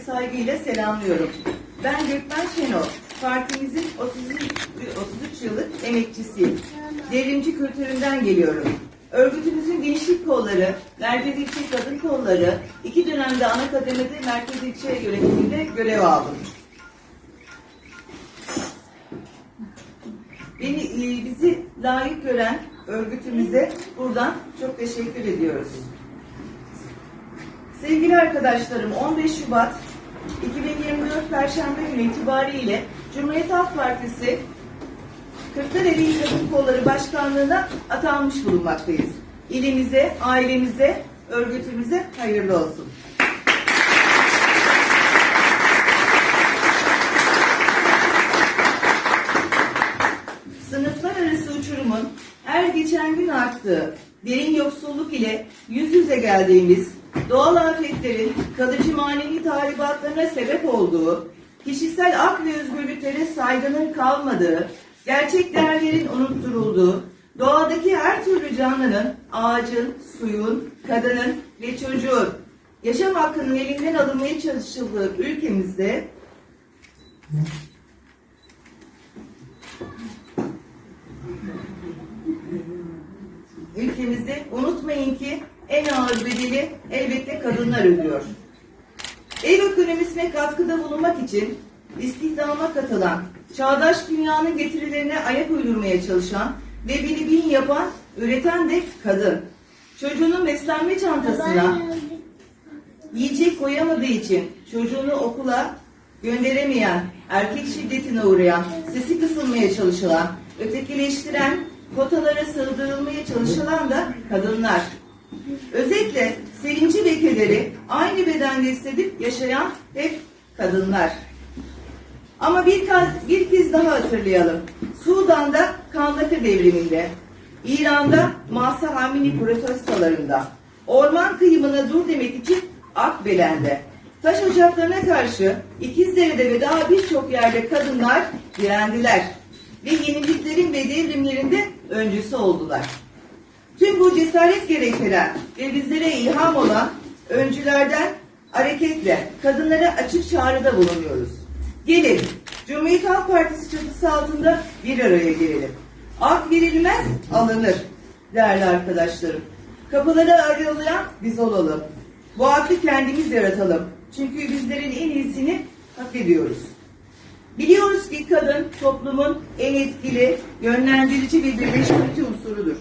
saygıyla selamlıyorum. Ben Gökmen Şenol, partimizin 33, 33 yıllık emekçisiyim. Devrimci kültüründen geliyorum. Örgütümüzün gençlik kolları, Merkez İlçe Kadın Kolları, iki dönemde ana kademede Merkez İlçe yönetiminde görev aldım. Beni, e, bizi layık gören örgütümüze buradan çok teşekkür ediyoruz. Sevgili arkadaşlarım 15 Şubat 2024 Perşembe günü itibariyle Cumhuriyet Halk Partisi Kırklareli İl Kadın Kolları Başkanlığı'na atanmış bulunmaktayız. İlimize, ailemize, örgütümüze hayırlı olsun. Sınıflar arası uçurumun her geçen gün arttığı derin yoksulluk ile yüz yüze geldiğimiz doğal afetlerin kalıcı manevi tahribatlarına sebep olduğu, kişisel hak ve özgürlüklere saygının kalmadığı, gerçek değerlerin unutturulduğu, doğadaki her türlü canlının, ağacın, suyun, kadının ve çocuğun yaşam hakkının elinden alınmaya çalışıldığı ülkemizde unutmayın ki en ağır elbette kadınlar ödüyor. Ev ekonomisine katkıda bulunmak için istihdama katılan, çağdaş dünyanın getirilerine ayak uydurmaya çalışan ve bini bin yapan, üreten de kadın. Çocuğunun beslenme çantasına yiyecek koyamadığı için çocuğunu okula gönderemeyen, erkek şiddetine uğrayan, sesi kısılmaya çalışılan, ötekileştiren, kotalara sığdırılmaya çalışılan da kadınlar. Özetle sevinci ve aynı bedende hissedip yaşayan hep kadınlar. Ama bir, bir kez daha hatırlayalım. Sudan'da Kandaka devriminde, İran'da Masa Amini protestolarında, orman kıyımına dur demek için Akbelen'de, taş ocaklarına karşı İkizdere'de ve daha birçok yerde kadınlar direndiler ve yeniliklerin ve devrimlerinde öncüsü oldular. Tüm bu cesaret gerektiren ve bizlere ilham olan öncülerden hareketle kadınlara açık çağrıda bulunuyoruz. Gelin Cumhuriyet Halk Partisi çatısı altında bir araya gelelim. Ak verilmez alınır değerli arkadaşlarım. Kapıları aralayan biz olalım. Bu hakkı kendimiz yaratalım. Çünkü bizlerin en iyisini hak ediyoruz. Biliyoruz ki kadın toplumun en etkili, yönlendirici ve birleştirici unsurudur.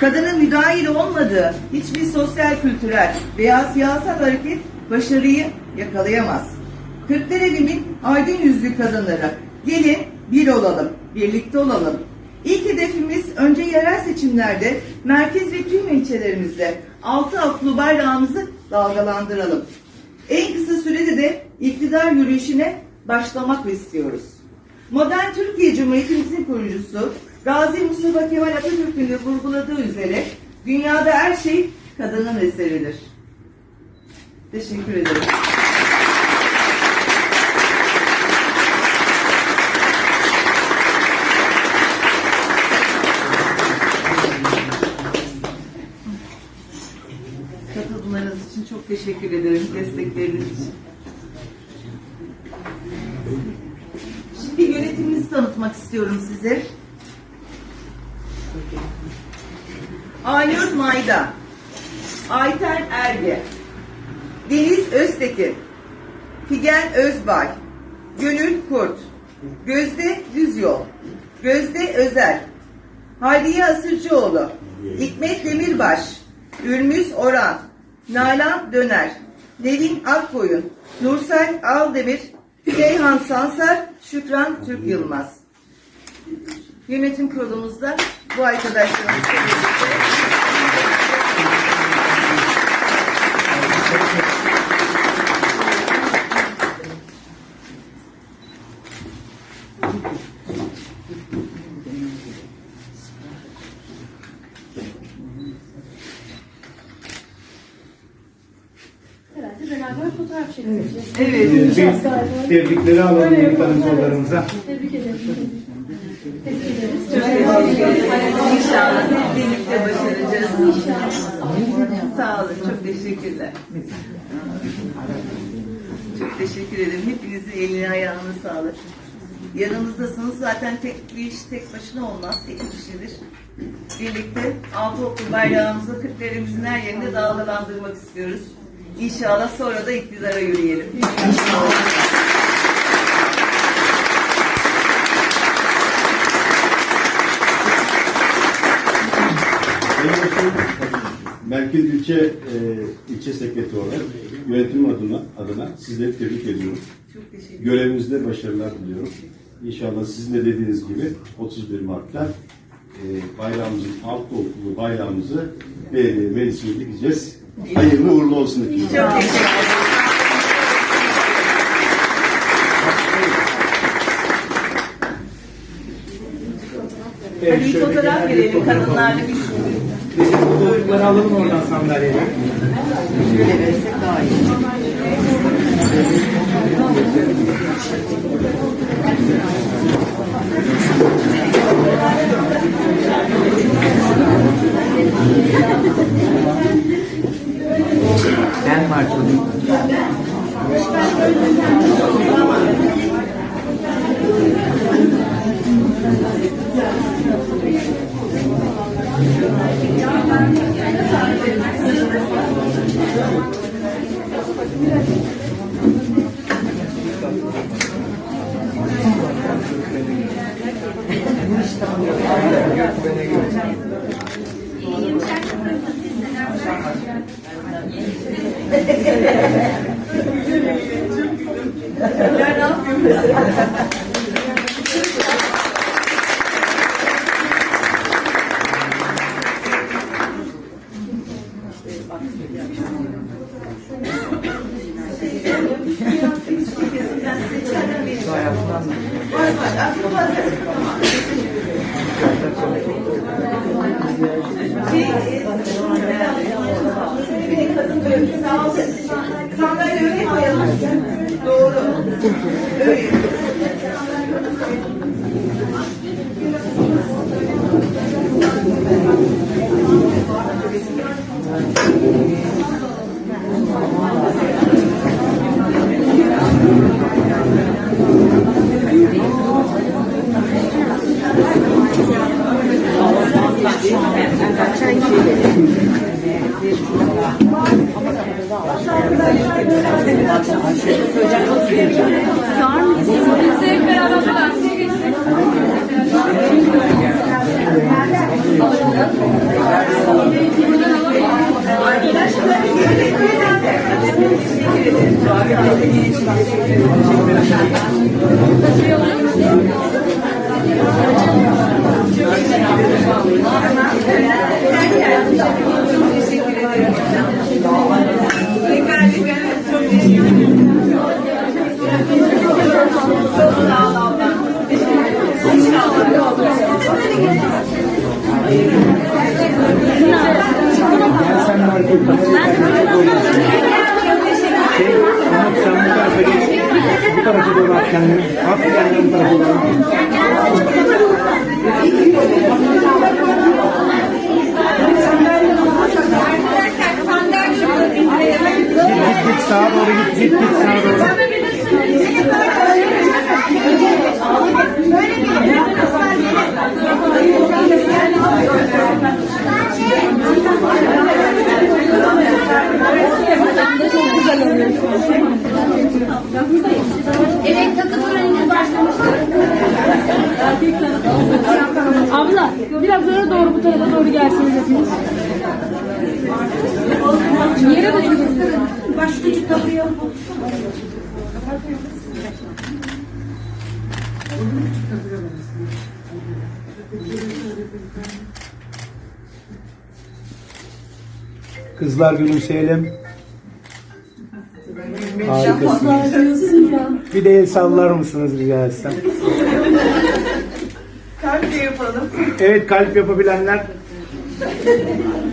Kadının müdahil olmadığı hiçbir sosyal, kültürel veya siyasal hareket başarıyı yakalayamaz. Kırklareli'nin aydın yüzlü kadınları gelin bir olalım, birlikte olalım. İlk hedefimiz önce yerel seçimlerde merkez ve tüm ilçelerimizde altı oklu bayrağımızı dalgalandıralım. En kısa sürede de iktidar yürüyüşüne başlamak istiyoruz. Modern Türkiye Cumhuriyetimizin kurucusu Gazi Mustafa Kemal Atatürk'ün de vurguladığı üzere dünyada her şey kadının eseridir. Teşekkür ederim. Katılımlarınız için çok teşekkür ederim. Destekleriniz için. Tanıtmak istiyorum size. Aynur Mayda, Ayten Erge, Deniz Öztekin, Figen Özbay, Gönül Kurt, Gözde Düzyol, Gözde Özel, Hayriye Asırcıoğlu, Hikmet Demirbaş, Ürmüz Oran, Nalan Döner, Nevin Akkoyun, Nursel Aldemir, Seyhan Sansar, Şükran Türk Yılmaz. Yönetim kurulumuzda bu arkadaşlarımızla birlikte Herhalde beraber fotoğraf çekeceğiz. Evet. Göreceğiz galiba. Tebrikleri alalım Öyle yapalım. tanıtmalarımıza. Tebrik ederim. Tebrik ederiz. Çok teşekkür ederim. İnşallah hep birlikte başaracağız. İnşallah. Sağ olun. Çok teşekkürler. Çok teşekkür ederim. Hepinizin eline ayağına sağlık. Yanımızdasınız. Zaten tek bir iş tek başına olmaz. Ekip işidir. Birlikte altı okul bayrağımızı Kırklareli'mizin her yerinde dalgalandırmak istiyoruz. İnşallah sonra da iktidara yürüyelim. Başkanım, Merkez İlçe e, İlçe Sekreteri olarak yönetim adına, adına sizleri tebrik ediyorum. Çok teşekkür ederim. Görevinizde başarılar diliyorum. İnşallah sizin de dediğiniz gibi 31 Mart'ta e, bayrağımızın, alt okulu bayrağımızı belediye meclisine dikeceğiz. Hayırlı uğurlu olsun efendim. Çok teşekkür ederim. Hadi bir fotoğraf verelim kadınlarla bir Bizim fotoğrafları alalım oradan sandalyeler. şöyle versek daha iyi. Neler ne yapıyor mesela? Var var, aklı var. Tamam. Şey, şöyle bir de kadın böyle sağ olun. Öyle koyalım. Doğru. Öyle. Gel Bu tarafa doğru at kendini. At kendini bu tarafa doğru. Git git git sağa doğru git git git sağa doğru. Öne doğru bu tarafa doğru gelsiniz hepiniz. Yere bakın. Başka kapıya. Kızlar gülümseyelim. Harikasınız. Bir de el sallar mısınız rica etsem? Kalple yapalım. Evet kalp yapabilenler